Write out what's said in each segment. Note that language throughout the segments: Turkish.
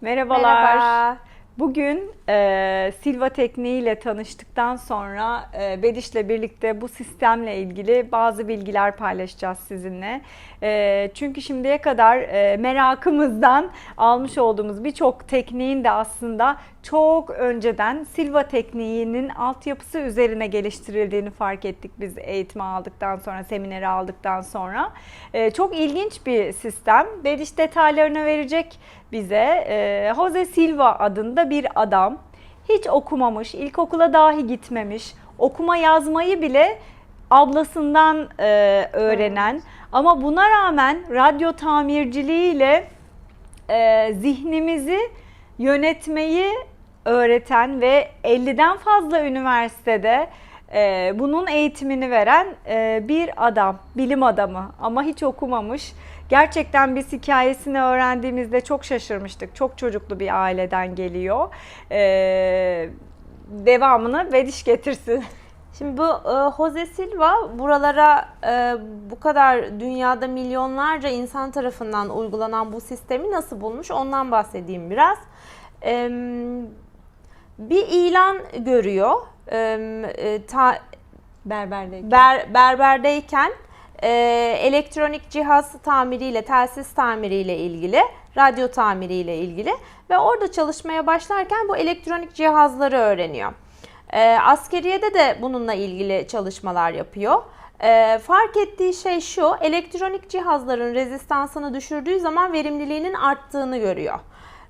Merhabalar. Merhaba. Bugün e, Silva tekniğiyle tanıştıktan sonra e, Bediş'le birlikte bu sistemle ilgili bazı bilgiler paylaşacağız sizinle. E, çünkü şimdiye kadar e, merakımızdan almış olduğumuz birçok tekniğin de aslında çok önceden Silva tekniğinin altyapısı üzerine geliştirildiğini fark ettik biz eğitimi aldıktan sonra, semineri aldıktan sonra. E, çok ilginç bir sistem. Bediş detaylarını verecek bize. E, Jose Silva adında bir adam. Hiç okumamış, ilkokula dahi gitmemiş, okuma yazmayı bile ablasından e, öğrenen ama buna rağmen radyo tamirciliğiyle e, zihnimizi yönetmeyi öğreten ve 50'den fazla üniversitede e, bunun eğitimini veren e, bir adam, bilim adamı ama hiç okumamış. Gerçekten biz hikayesini öğrendiğimizde çok şaşırmıştık. Çok çocuklu bir aileden geliyor. E, devamını Vediş getirsin. Şimdi bu e, Jose Silva buralara e, bu kadar dünyada milyonlarca insan tarafından uygulanan bu sistemi nasıl bulmuş ondan bahsedeyim biraz. E, bir ilan görüyor. E, ta, Berberdeyken. ber, berberdeyken e, elektronik cihaz tamiriyle, telsiz tamiriyle ilgili, radyo tamiriyle ilgili ve orada çalışmaya başlarken bu elektronik cihazları öğreniyor. E, askeriyede de bununla ilgili çalışmalar yapıyor. E, fark ettiği şey şu, elektronik cihazların rezistansını düşürdüğü zaman verimliliğinin arttığını görüyor.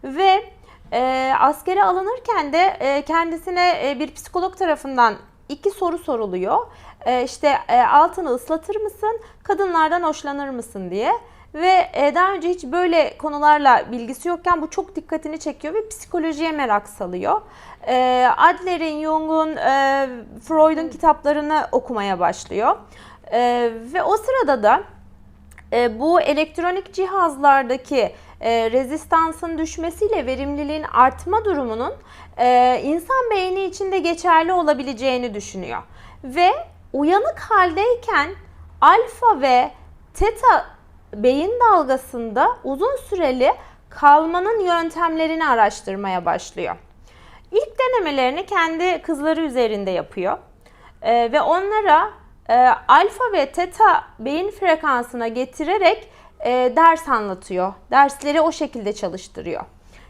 Ve e, askere alınırken de e, kendisine e, bir psikolog tarafından iki soru soruluyor. E, işte e, altını ıslatır mısın, kadınlardan hoşlanır mısın diye. Ve e, daha önce hiç böyle konularla bilgisi yokken bu çok dikkatini çekiyor ve psikolojiye merak salıyor. E, Adler'in, Jung'un, e, Freud'un kitaplarını okumaya başlıyor. E, ve o sırada da e, bu elektronik cihazlardaki e, rezistansın düşmesiyle verimliliğin artma durumunun e, insan beyni içinde geçerli olabileceğini düşünüyor. Ve uyanık haldeyken alfa ve teta beyin dalgasında uzun süreli kalmanın yöntemlerini araştırmaya başlıyor. İlk denemelerini kendi kızları üzerinde yapıyor. E, ve onlara e, alfa ve teta beyin frekansına getirerek e, ders anlatıyor. Dersleri o şekilde çalıştırıyor.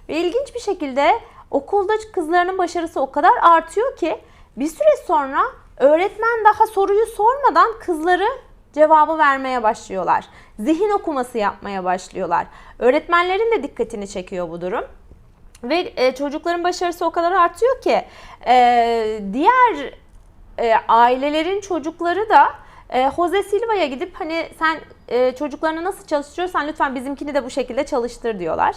Ve ilginç bir şekilde okulda kızlarının başarısı o kadar artıyor ki bir süre sonra öğretmen daha soruyu sormadan kızları cevabı vermeye başlıyorlar. Zihin okuması yapmaya başlıyorlar. Öğretmenlerin de dikkatini çekiyor bu durum. Ve e, çocukların başarısı o kadar artıyor ki e, diğer e, ailelerin çocukları da e, Jose Silva'ya gidip hani sen e, çocuklarını nasıl çalıştırıyorsan lütfen bizimkini de bu şekilde çalıştır diyorlar.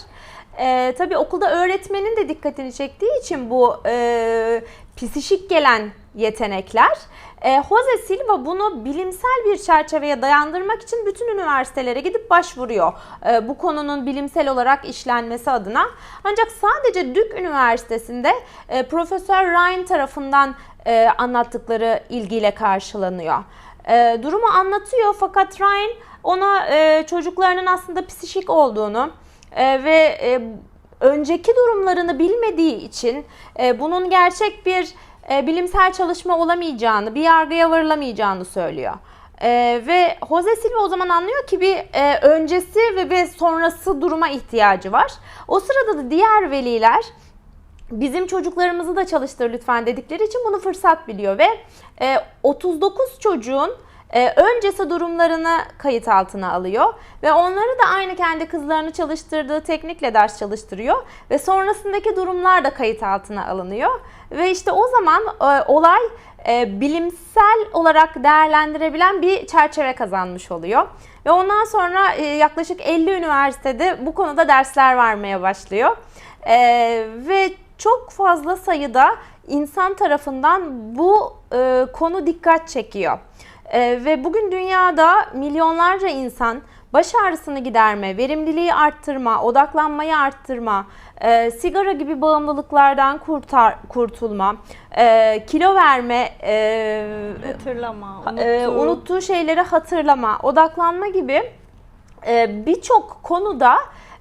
E, tabii okulda öğretmenin de dikkatini çektiği için bu e, psişik gelen yetenekler. E, Jose Silva bunu bilimsel bir çerçeveye dayandırmak için bütün üniversitelere gidip başvuruyor. E, bu konunun bilimsel olarak işlenmesi adına. Ancak sadece Duke Üniversitesi'nde e, Profesör Ryan tarafından e, anlattıkları ilgiyle karşılanıyor. E, durumu anlatıyor fakat Ryan ona e, çocuklarının aslında psişik olduğunu e, ve e, önceki durumlarını bilmediği için e, bunun gerçek bir e, bilimsel çalışma olamayacağını, bir yargıya varılamayacağını söylüyor. E, ve Jose Silva o zaman anlıyor ki bir e, öncesi ve bir sonrası duruma ihtiyacı var. O sırada da diğer veliler bizim çocuklarımızı da çalıştır lütfen dedikleri için bunu fırsat biliyor ve 39 çocuğun e, öncesi durumlarını kayıt altına alıyor ve onları da aynı kendi kızlarını çalıştırdığı teknikle ders çalıştırıyor ve sonrasındaki durumlar da kayıt altına alınıyor ve işte o zaman e, olay e, bilimsel olarak değerlendirebilen bir çerçeve kazanmış oluyor. Ve ondan sonra yaklaşık 50 üniversitede bu konuda dersler vermeye başlıyor. Ve çok fazla sayıda insan tarafından bu e, konu dikkat çekiyor. E, ve bugün dünyada milyonlarca insan baş ağrısını giderme, verimliliği arttırma, odaklanmayı arttırma, e, sigara gibi bağımlılıklardan kurtar, kurtulma, e, kilo verme, e, Hatırlama, e, unuttu. unuttuğu şeyleri hatırlama, odaklanma gibi e, birçok konuda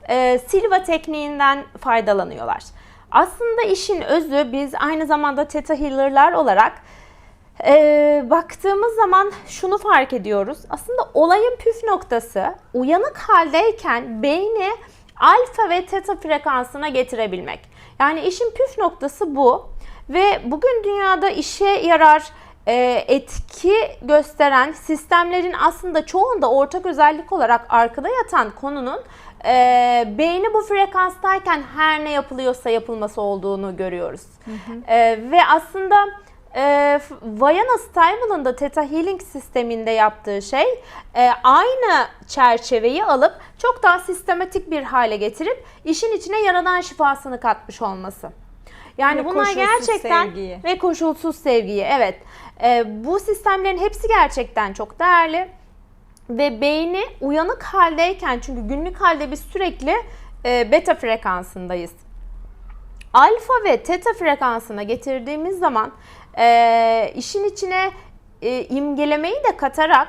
e, Silva tekniğinden faydalanıyorlar. Aslında işin özü biz aynı zamanda Theta Healer'lar olarak e, baktığımız zaman şunu fark ediyoruz. Aslında olayın püf noktası uyanık haldeyken beyni alfa ve teta frekansına getirebilmek. Yani işin püf noktası bu. Ve bugün dünyada işe yarar etki gösteren sistemlerin aslında çoğunda ortak özellik olarak arkada yatan konunun e, beyni bu frekanstayken her ne yapılıyorsa yapılması olduğunu görüyoruz. E, ve aslında e, Vayana Stival'ın da Theta Healing sisteminde yaptığı şey e, aynı çerçeveyi alıp çok daha sistematik bir hale getirip işin içine yaradan şifasını katmış olması. Yani Ve bunlar gerçekten sevgiyi. ve koşulsuz sevgiyi evet. E, bu sistemlerin hepsi gerçekten çok değerli ve beyni uyanık haldeyken çünkü günlük halde biz sürekli e, beta frekansındayız. Alfa ve teta frekansına getirdiğimiz zaman e, işin içine e, imgelemeyi de katarak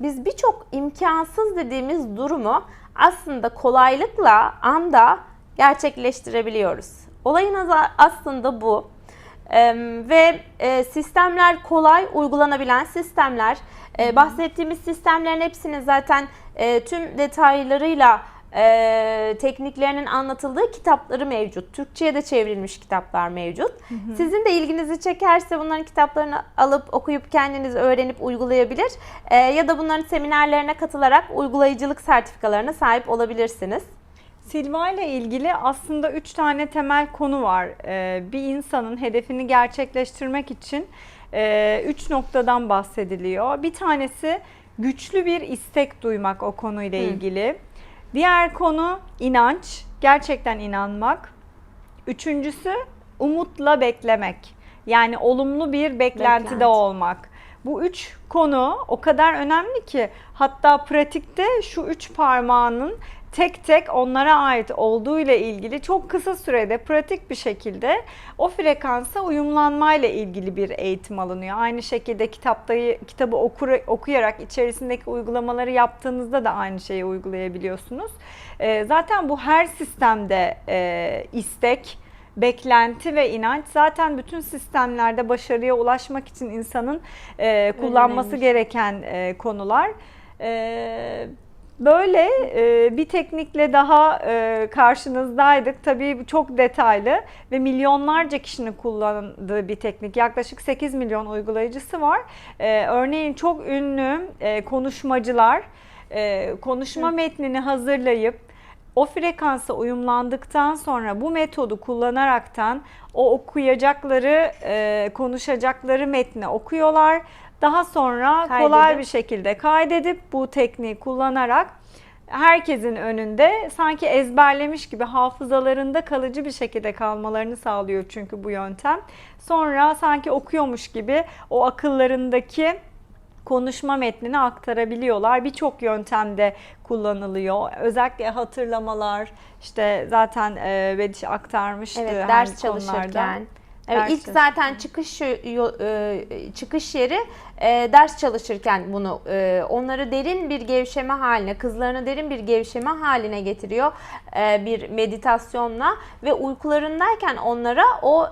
biz birçok imkansız dediğimiz durumu aslında kolaylıkla anda gerçekleştirebiliyoruz. Olayın aslında bu. Ee, ve e, sistemler kolay uygulanabilen sistemler. Ee, bahsettiğimiz sistemlerin hepsinin zaten e, tüm detaylarıyla e, tekniklerinin anlatıldığı kitapları mevcut. Türkçe'ye de çevrilmiş kitaplar mevcut. Sizin de ilginizi çekerse bunların kitaplarını alıp okuyup kendiniz öğrenip uygulayabilir. E, ya da bunların seminerlerine katılarak uygulayıcılık sertifikalarına sahip olabilirsiniz. Silva ile ilgili aslında üç tane temel konu var. Ee, bir insanın hedefini gerçekleştirmek için e, üç noktadan bahsediliyor. Bir tanesi güçlü bir istek duymak o konuyla ilgili. Diğer konu inanç, gerçekten inanmak. Üçüncüsü umutla beklemek. Yani olumlu bir beklentide Beklenti. olmak. Bu üç konu o kadar önemli ki hatta pratikte şu üç parmağının tek tek onlara ait olduğu ile ilgili çok kısa sürede pratik bir şekilde o frekansa uyumlanmayla ilgili bir eğitim alınıyor. Aynı şekilde kitapta kitabı okur, okuyarak içerisindeki uygulamaları yaptığınızda da aynı şeyi uygulayabiliyorsunuz. Ee, zaten bu her sistemde e, istek, beklenti ve inanç zaten bütün sistemlerde başarıya ulaşmak için insanın e, kullanması önemli. gereken e, konular. E, böyle e, bir teknikle daha e, karşınızdaydık. Tabii çok detaylı ve milyonlarca kişinin kullandığı bir teknik. Yaklaşık 8 milyon uygulayıcısı var. E, örneğin çok ünlü e, konuşmacılar e, konuşma metnini hazırlayıp o frekansa uyumlandıktan sonra bu metodu kullanaraktan o okuyacakları, e, konuşacakları metni okuyorlar. Daha sonra kolay Kaydedip. bir şekilde kaydedip bu tekniği kullanarak herkesin önünde sanki ezberlemiş gibi hafızalarında kalıcı bir şekilde kalmalarını sağlıyor çünkü bu yöntem. Sonra sanki okuyormuş gibi o akıllarındaki konuşma metnini aktarabiliyorlar. Birçok yöntemde kullanılıyor. Özellikle hatırlamalar, işte zaten e, Bediş aktarmıştı. Evet, ders çalışırken. Evet, ilk zaten çıkış e, çıkış yeri e, ders çalışırken bunu e, onları derin bir gevşeme haline, kızlarını derin bir gevşeme haline getiriyor bir meditasyonla ve uykularındayken onlara o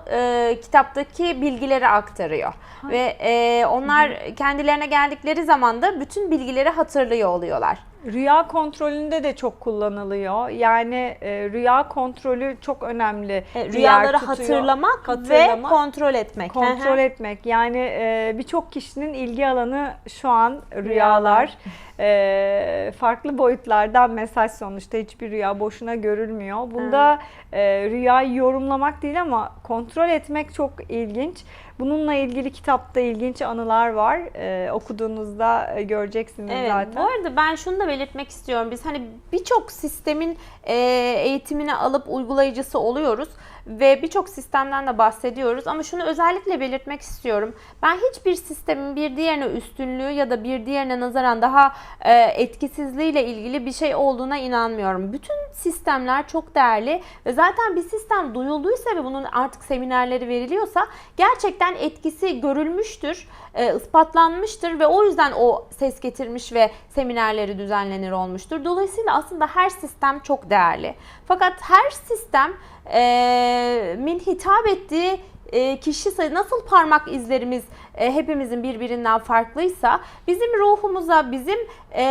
kitaptaki bilgileri aktarıyor. Ve e, onlar kendilerine geldikleri zaman da bütün bilgileri hatırlıyor oluyorlar. Rüya kontrolünde de çok kullanılıyor. Yani e, rüya kontrolü çok önemli. E, Rüyaları tutuyor. hatırlamak, ve Hatırlamak, kontrol etmek. kontrol etmek. Yani e, birçok kişinin ilgi alanı şu an rüyalar. E, farklı boyutlardan mesaj sonuçta hiçbir rüya boşuna görülmüyor. Bunda e, rüyayı yorumlamak değil ama kontrol etmek çok ilginç. Bununla ilgili kitapta ilginç anılar var. E, okuduğunuzda göreceksiniz Evet, zaten. bu arada ben şunu da belirtmek istiyorum. Biz hani birçok sistemin e, eğitimini alıp uygulayıcısı oluyoruz ve birçok sistemden de bahsediyoruz ama şunu özellikle belirtmek istiyorum. Ben hiçbir sistemin bir diğerine üstünlüğü ya da bir diğerine nazaran daha e, etkisizliğiyle ilgili bir şey olduğuna inanmıyorum. Bütün sistemler çok değerli ve zaten bir sistem duyulduysa ve bunun artık seminerleri veriliyorsa gerçekten etkisi görülmüştür, e, ispatlanmıştır ve o yüzden o ses getirmiş ve seminerleri düzenlenir olmuştur. Dolayısıyla aslında her sistem çok değerli. Fakat her sistem e, min hitap ettiği e, kişi sayı nasıl parmak izlerimiz e, hepimizin birbirinden farklıysa bizim ruhumuza, bizim e,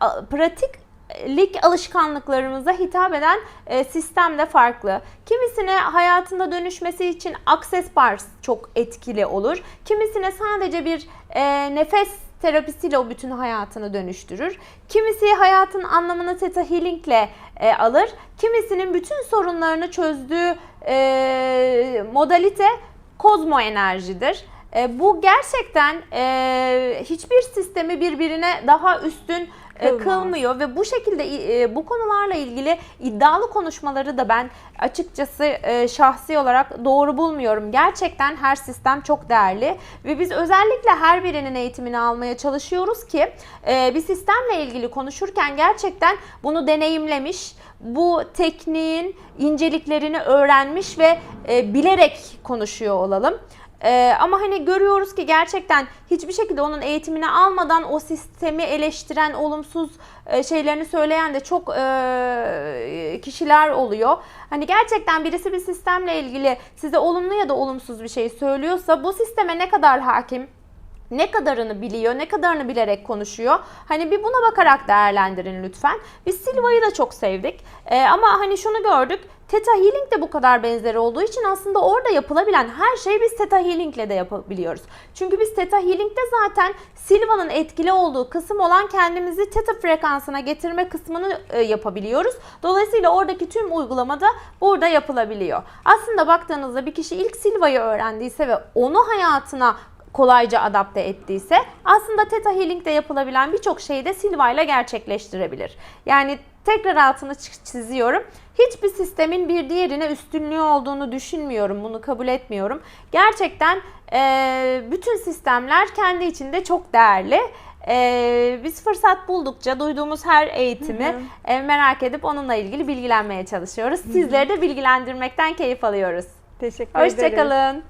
a- pratiklik alışkanlıklarımıza hitap eden e, sistem de farklı. Kimisine hayatında dönüşmesi için Access Bars çok etkili olur. Kimisine sadece bir e, nefes terapisiyle o bütün hayatını dönüştürür. Kimisi hayatın anlamını Theta Healing'le e, alır. Kimisinin bütün sorunlarını çözdüğü e, modalite kozmo enerjidir. E, bu gerçekten e, hiçbir sistemi birbirine daha üstün Kılmıyor ve bu şekilde e, bu konularla ilgili iddialı konuşmaları da ben açıkçası e, şahsi olarak doğru bulmuyorum. Gerçekten her sistem çok değerli ve biz özellikle her birinin eğitimini almaya çalışıyoruz ki e, bir sistemle ilgili konuşurken gerçekten bunu deneyimlemiş, bu tekniğin inceliklerini öğrenmiş ve bilerek konuşuyor olalım. Ee, ama hani görüyoruz ki gerçekten hiçbir şekilde onun eğitimini almadan o sistemi eleştiren, olumsuz e, şeylerini söyleyen de çok e, kişiler oluyor. Hani gerçekten birisi bir sistemle ilgili size olumlu ya da olumsuz bir şey söylüyorsa bu sisteme ne kadar hakim, ne kadarını biliyor, ne kadarını bilerek konuşuyor. Hani bir buna bakarak değerlendirin lütfen. Biz Silva'yı da çok sevdik. Ee, ama hani şunu gördük. Theta Healing de bu kadar benzeri olduğu için aslında orada yapılabilen her şeyi biz Theta Healing ile de yapabiliyoruz. Çünkü biz Theta Healing'de zaten Silva'nın etkili olduğu kısım olan kendimizi Theta frekansına getirme kısmını e, yapabiliyoruz. Dolayısıyla oradaki tüm uygulama da burada yapılabiliyor. Aslında baktığınızda bir kişi ilk Silva'yı öğrendiyse ve onu hayatına kolayca adapte ettiyse aslında Theta Healing'de yapılabilen birçok şeyi de Silva ile gerçekleştirebilir. Yani tekrar altını çi- çiziyorum. Hiçbir sistemin bir diğerine üstünlüğü olduğunu düşünmüyorum. Bunu kabul etmiyorum. Gerçekten eee, bütün sistemler kendi içinde çok değerli. Eee, biz fırsat buldukça duyduğumuz her eğitimi e, merak edip onunla ilgili bilgilenmeye çalışıyoruz. Sizleri de bilgilendirmekten keyif alıyoruz. Teşekkür ederim. Hoşçakalın.